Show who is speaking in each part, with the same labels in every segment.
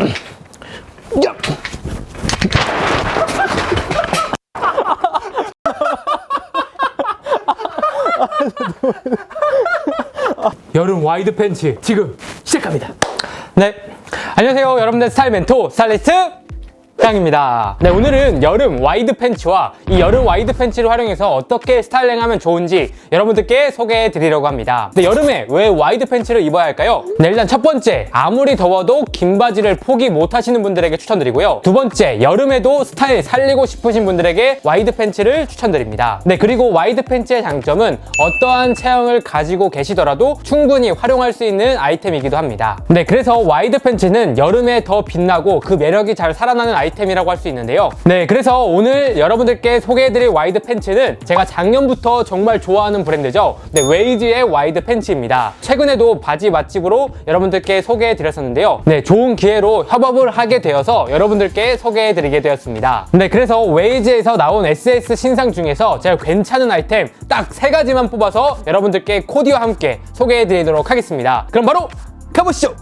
Speaker 1: 야! 여름 와이드 팬츠 지금 시작합니다. 네, 안녕하세요 여러분들 스타일 멘토 스타일리스트 땅입니다. 네, 오늘은 여름 와이드 팬츠와 이 여름 와이드 팬츠를 활용해서 어떻게 스타일링하면 좋은지 여러분들께 소개해 드리려고 합니다. 네, 여름에 왜 와이드 팬츠를 입어야 할까요? 네, 일단 첫 번째, 아무리 더워도 긴 바지를 포기 못 하시는 분들에게 추천드리고요. 두 번째, 여름에도 스타일 살리고 싶으신 분들에게 와이드 팬츠를 추천드립니다. 네, 그리고 와이드 팬츠의 장점은 어떠한 체형을 가지고 계시더라도 충분히 활용할 수 있는 아이템이기도 합니다. 네, 그래서 와이드 팬츠는 여름에 더 빛나고 그 매력이 잘 살아나는 아이템 이라고 할 수 있는데요. 네, 그래서 오늘 여러분들께 소개해드릴 와이드 팬츠는 제가 작년부터 정말 좋아하는 브랜드죠. 네, 웨이즈의 와이드 팬츠입니다. 최근에도 바지 맛집으로 여러분들께 소개해드렸었는데요. 네, 좋은 기회로 협업을 하게 되어서 여러분들께 소개해드리게 되었습니다. 네, 그래서 웨이즈에서 나온 SS 신상 중에서 제가 괜찮은 아이템 딱 세 가지만 뽑아서 여러분들께 코디와 함께 소개해드리도록 하겠습니다. 그럼 바로 가보시죠!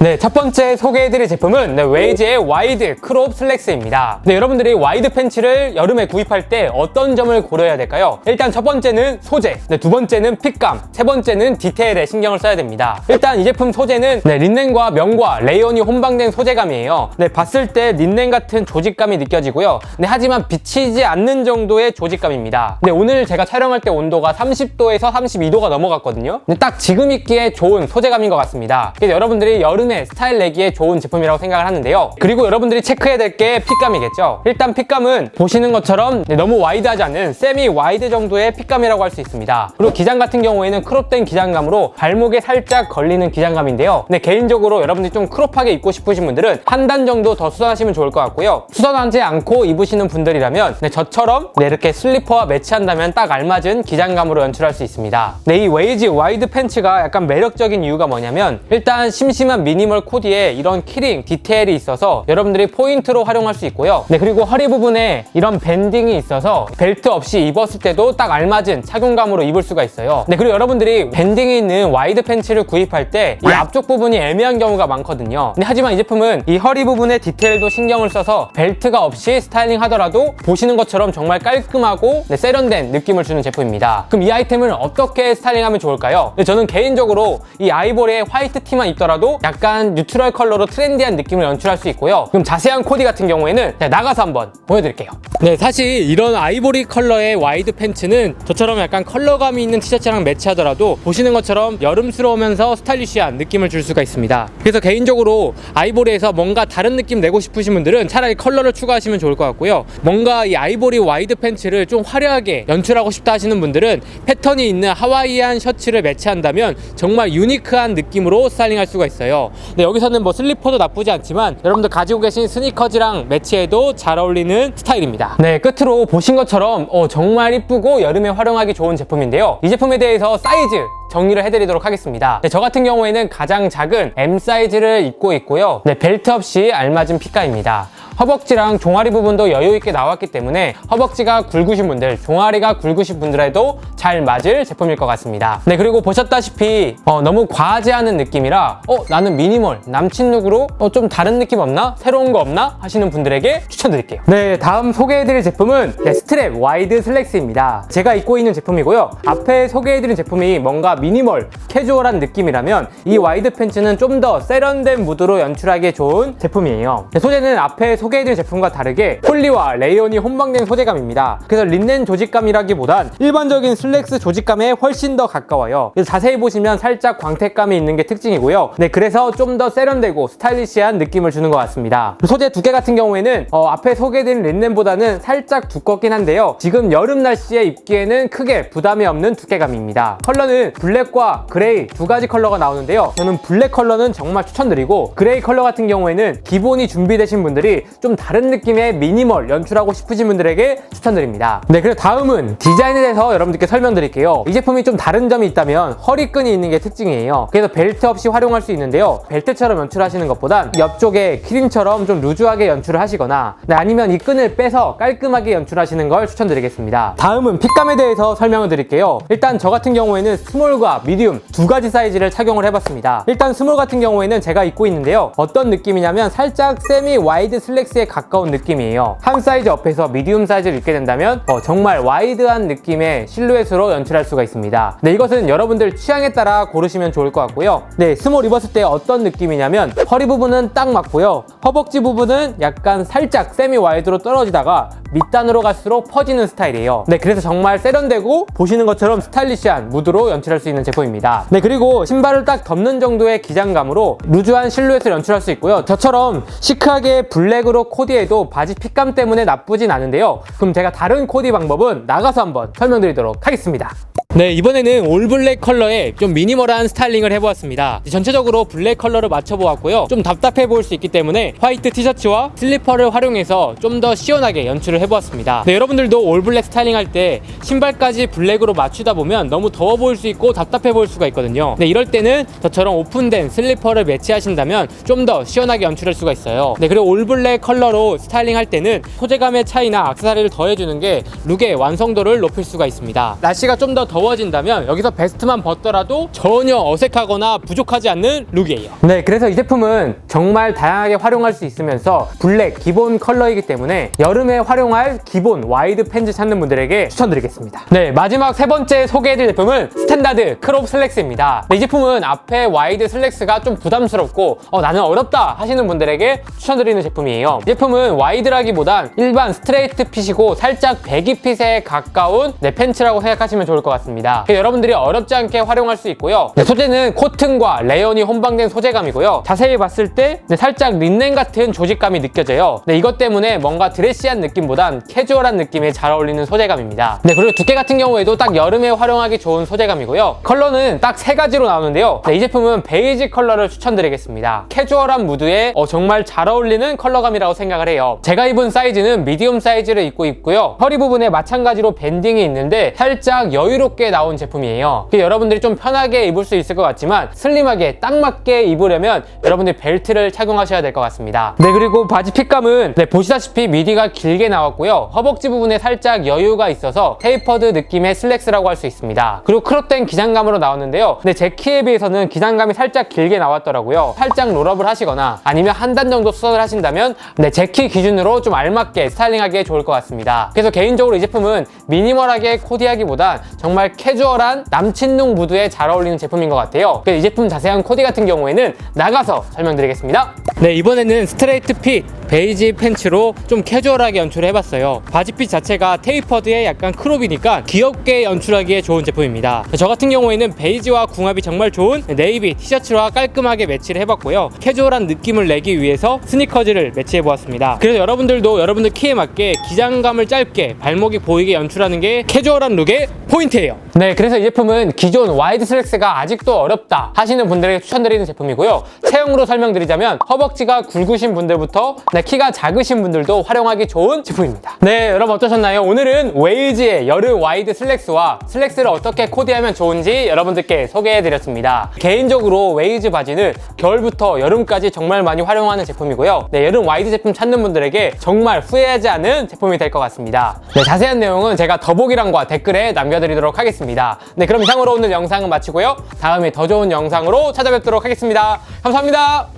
Speaker 1: 네, 첫 번째 소개해드릴 제품은 네, 웨이즈의 와이드 크롭 슬랙스입니다. 네, 여러분들이 와이드 팬츠를 여름에 구입할 때 어떤 점을 고려해야 될까요? 일단 첫 번째는 소재, 네, 두 번째는 핏감, 세 번째는 디테일에 신경을 써야 됩니다. 일단 이 제품 소재는 네, 린넨과 명과 레이온이 혼방된 소재감이에요. 네, 봤을 때 린넨 같은 조직감이 느껴지고요. 네, 하지만 비치지 않는 정도의 조직감입니다. 네, 오늘 제가 촬영할 때 온도가 30도에서 32도가 넘어갔거든요. 네, 딱 지금 입기에 좋은 소재감인 것 같습니다. 그래서 여러분들이 여름 에 스타일 내기에 좋은 제품이라고 생각을 하는데요. 그리고 여러분들이 체크해야 될 게 핏감이겠죠. 일단 핏감은 보시는 것처럼 네, 너무 와이드하지 않은 세미 와이드 정도의 핏감이라고 할 수 있습니다. 그리고 기장 같은 경우에는 크롭된 기장감으로 발목에 살짝 걸리는 기장감인데요. 네, 개인적으로 여러분들이 좀 크롭하게 입고 싶으신 분들은 한 단 정도 더 수선하시면 좋을 것 같고요. 수선하지 않고 입으시는 분들이라면 네, 저처럼 네, 이렇게 슬리퍼와 매치한다면 딱 알맞은 기장감으로 연출할 수 있습니다. 네, 이 웨이즈 와이드 팬츠가 약간 매력적인 이유가 뭐냐면 일단 심심한 미니멀 코디에 이런 키링 디테일이 있어서 여러분들이 포인트로 활용할 수 있고요. 네, 그리고 허리 부분에 이런 밴딩이 있어서 벨트 없이 입었을 때도 딱 알맞은 착용감으로 입을 수가 있어요. 네, 그리고 여러분들이 밴딩이 있는 와이드 팬츠를 구입할 때 이 앞쪽 부분이 애매한 경우가 많거든요. 근데 하지만 이 제품은 이 허리 부분의 디테일도 신경을 써서 벨트가 없이 스타일링 하더라도 보시는 것처럼 정말 깔끔하고 네, 세련된 느낌을 주는 제품입니다. 그럼 이 아이템을 어떻게 스타일링하면 좋을까요? 네, 저는 개인적으로 이 아이보리의 화이트 티만 입더라도 약간 뉴트럴 컬러로 트렌디한 느낌을 연출할 수 있고요. 그럼 자세한 코디 같은 경우에는 나가서 한번 보여드릴게요. 네, 사실 이런 아이보리 컬러의 와이드 팬츠는 저처럼 약간 컬러감이 있는 티셔츠랑 매치하더라도 보시는 것처럼 여름스러우면서 스타일리시한 느낌을 줄 수가 있습니다. 그래서 개인적으로 아이보리에서 뭔가 다른 느낌 내고 싶으신 분들은 차라리 컬러를 추가하시면 좋을 것 같고요. 뭔가 이 아이보리 와이드 팬츠를 좀 화려하게 연출하고 싶다 하시는 분들은 패턴이 있는 하와이안 셔츠를 매치한다면 정말 유니크한 느낌으로 스타일링할 수가 있어요. 네, 여기서는 뭐 슬리퍼도 나쁘지 않지만 여러분들 가지고 계신 스니커즈랑 매치해도 잘 어울리는 스타일입니다. 네, 끝으로 보신 것처럼 어, 정말 이쁘고 여름에 활용하기 좋은 제품인데요. 이 제품에 대해서 사이즈 정리를 해드리도록 하겠습니다. 네, 저 같은 경우에는 가장 작은 M 사이즈를 입고 있고요. 네, 벨트 없이 알맞은 핏감입니다. 허벅지랑 종아리 부분도 여유 있게 나왔기 때문에 허벅지가 굵으신 분들, 종아리가 굵으신 분들에도 잘 맞을 제품일 것 같습니다. 네, 그리고 보셨다시피 어, 너무 과하지 않은 느낌이라 어, 나는 미니멀, 남친 룩으로 어, 좀 다른 느낌 없나? 새로운 거 없나? 하시는 분들에게 추천드릴게요. 네, 다음 소개해드릴 제품은 네, 스트랩 와이드 슬랙스입니다. 제가 입고 있는 제품이고요. 앞에 소개해드린 제품이 뭔가 미니멀, 캐주얼한 느낌이라면 이 와이드 팬츠는 좀 더 세련된 무드로 연출하기에 좋은 제품이에요. 네, 소재는 앞에 소 개해드린 제품과 다르게 폴리와 레이온이 혼방된 소재감입니다. 그래서 린넨 조직감이라기보단 일반적인 슬랙스 조직감에 훨씬 더 가까워요. 자세히 보시면 살짝 광택감이 있는 게 특징이고요. 네, 그래서 좀 더 세련되고 스타일리시한 느낌을 주는 것 같습니다. 소재 두께 같은 경우에는 어, 앞에 소개해드린 린넨보다는 살짝 두껍긴 한데요. 지금 여름 날씨에 입기에는 크게 부담이 없는 두께감입니다. 컬러는 블랙과 그레이 두 가지 컬러가 나오는데요. 저는 블랙 컬러는 정말 추천드리고 그레이 컬러 같은 경우에는 기본이 준비되신 분들이 좀 다른 느낌의 미니멀 연출하고 싶으신 분들에게 추천드립니다. 네, 그리고 다음은 디자인에 대해서 여러분들께 설명드릴게요. 이 제품이 좀 다른 점이 있다면 허리끈이 있는 게 특징이에요. 그래서 벨트 없이 활용할 수 있는데요. 벨트처럼 연출하시는 것보단 옆쪽에 키링처럼 좀 루즈하게 연출을 하시거나 네, 아니면 이 끈을 빼서 깔끔하게 연출하시는 걸 추천드리겠습니다. 다음은 핏감에 대해서 설명을 드릴게요. 일단 저 같은 경우에는 스몰과 미디움 두 가지 사이즈를 착용을 해봤습니다. 일단 스몰 같은 경우에는 제가 입고 있는데요. 어떤 느낌이냐면 살짝 세미 와이드 슬랙 스에 가까운 느낌이에요. 한 사이즈 업해서 미디움 사이즈를 입게 된다면 어, 정말 와이드한 느낌의 실루엣으로 연출할 수가 있습니다. 네, 이것은 여러분들 취향에 따라 고르시면 좋을 것 같고요. 네, 스몰 입었을 때 어떤 느낌이냐면 허리 부분은 딱 맞고요. 허벅지 부분은 약간 살짝 세미 와이드로 떨어지다가 밑단으로 갈수록 퍼지는 스타일이에요. 네, 그래서 정말 세련되고 보시는 것처럼 스타일리시한 무드로 연출할 수 있는 제품입니다. 네, 그리고 신발을 딱 덮는 정도의 기장감으로 루즈한 실루엣을 연출할 수 있고요. 저처럼 시크하게 블랙으로 코디해도 바지 핏감 때문에 나쁘진 않은데요. 그럼 제가 다른 코디 방법은 나가서 한번 설명드리도록 하겠습니다. 네, 이번에는 올 블랙 컬러의 좀 미니멀한 스타일링을 해보았습니다. 전체적으로 블랙 컬러를 맞춰보았고요. 좀 답답해 보일 수 있기 때문에 화이트 티셔츠와 슬리퍼를 활용해서 좀 더 시원하게 연출을 해보았습니다. 네, 여러분들도 올 블랙 스타일링 할 때 신발까지 블랙으로 맞추다 보면 너무 더워 보일 수 있고 답답해 보일 수가 있거든요. 네, 이럴 때는 저처럼 오픈된 슬리퍼를 매치하신다면 좀 더 시원하게 연출할 수가 있어요. 네, 그리고 올 블랙 컬러로 스타일링 할 때는 소재감의 차이나 악세사리를 더해주는 게 룩의 완성도를 높일 수가 있습니다. 날씨가 좀더 더워진다면 여기서 베스트만 벗더라도 전혀 어색하거나 부족하지 않는 룩이에요. 네, 그래서 이 제품은 정말 다양하게 활용할 수 있으면서 블랙 기본 컬러이기 때문에 여름에 활용할 기본 와이드 팬츠 찾는 분들에게 추천드리겠습니다. 네, 마지막 세 번째 소개해드릴 제품은 스탠다드 크롭 슬랙스입니다. 네, 이 제품은 앞에 와이드 슬랙스가 좀 부담스럽고 어, 나는 어렵다 하시는 분들에게 추천드리는 제품이에요. 이 제품은 와이드라기보단 일반 스트레이트 핏이고 살짝 배기 핏에 가까운 네, 팬츠라고 생각하시면 좋을 것 같습니다. 그래서 여러분들이 어렵지 않게 활용할 수 있고요. 네, 소재는 코튼과 레연이 혼방된 소재감이고요. 자세히 봤을 때 네, 살짝 린넨 같은 조직감이 느껴져요. 네, 이것 때문에 뭔가 드레시한 느낌보단 캐주얼한 느낌에 잘 어울리는 소재감입니다. 네, 그리고 두께 같은 경우에도 딱 여름에 활용하기 좋은 소재감이고요. 컬러는 딱 세 가지로 나오는데요. 네, 이 제품은 베이지 컬러를 추천드리겠습니다. 캐주얼한 무드에 어, 정말 잘 어울리는 컬러감이라고 생각을 해요. 제가 입은 사이즈는 미디움 사이즈를 입고 있고요. 허리 부분에 마찬가지로 밴딩이 있는데 살짝 여유롭게 나온 제품이에요. 여러분들이 좀 편하게 입을 수 있을 것 같지만 슬림하게 딱 맞게 입으려면 여러분들 벨트를 착용하셔야 될 것 같습니다. 네, 그리고 바지 핏감은 네, 보시다시피 미디가 길게 나왔고요. 허벅지 부분에 살짝 여유가 있어서 테이퍼드 느낌의 슬랙스라고 할 수 있습니다. 그리고 크롭된 기장감으로 나왔는데요. 근데 제 키에 비해서는 기장감이 살짝 길게 나왔더라고요. 살짝 롤업을 하시거나 아니면 한 단 정도 수선을 하신다면 네, 제키 기준으로 좀 알맞게 스타일링하기에 좋을 것 같습니다. 그래서 개인적으로 이 제품은 미니멀하게 코디하기보단 정말 캐주얼한 남친룩 무드에 잘 어울리는 제품인 것 같아요. 이 제품 자세한 코디 같은 경우에는 나가서 설명드리겠습니다. 네, 이번에는 스트레이트 핏 베이지 팬츠로 좀 캐주얼하게 연출을 해봤어요. 바지핏 자체가 테이퍼드에 약간 크롭이니까 귀엽게 연출하기에 좋은 제품입니다. 저 같은 경우에는 베이지와 궁합이 정말 좋은 네이비 티셔츠와 깔끔하게 매치를 해봤고요. 캐주얼한 느낌을 내기 위해서 스니커즈를 매치해보았습니다. 그래서 여러분들도 여러분들 키에 맞게 기장감을 짧게 발목이 보이게 연출하는 게 캐주얼한 룩의 포인트예요. 네, 그래서 이 제품은 기존 와이드 슬랙스가 아직도 어렵다 하시는 분들에게 추천드리는 제품이고요. 체형으로 설명드리자면 허벅지가 굵으신 분들부터 네, 키가 작으신 분들도 활용하기 좋은 제품입니다. 네, 여러분 어떠셨나요? 오늘은 웨이지의 여름 와이드 슬랙스와 슬랙스를 어떻게 코디하면 좋은지 여러분들께 소개해드렸습니다. 개인적으로 웨이즈 바지는 겨울부터 여름까지 정말 많이 활용하는 제품이고요. 네, 여름 와이드 제품 찾는 분들에게 정말 후회하지 않은 제품이 될 것 같습니다. 네, 자세한 내용은 제가 더보기란과 댓글에 남겨드리도록 하겠습니다. 네, 그럼 이상으로 오늘 영상은 마치고요. 다음에 더 좋은 영상으로 찾아뵙도록 하겠습니다. 감사합니다.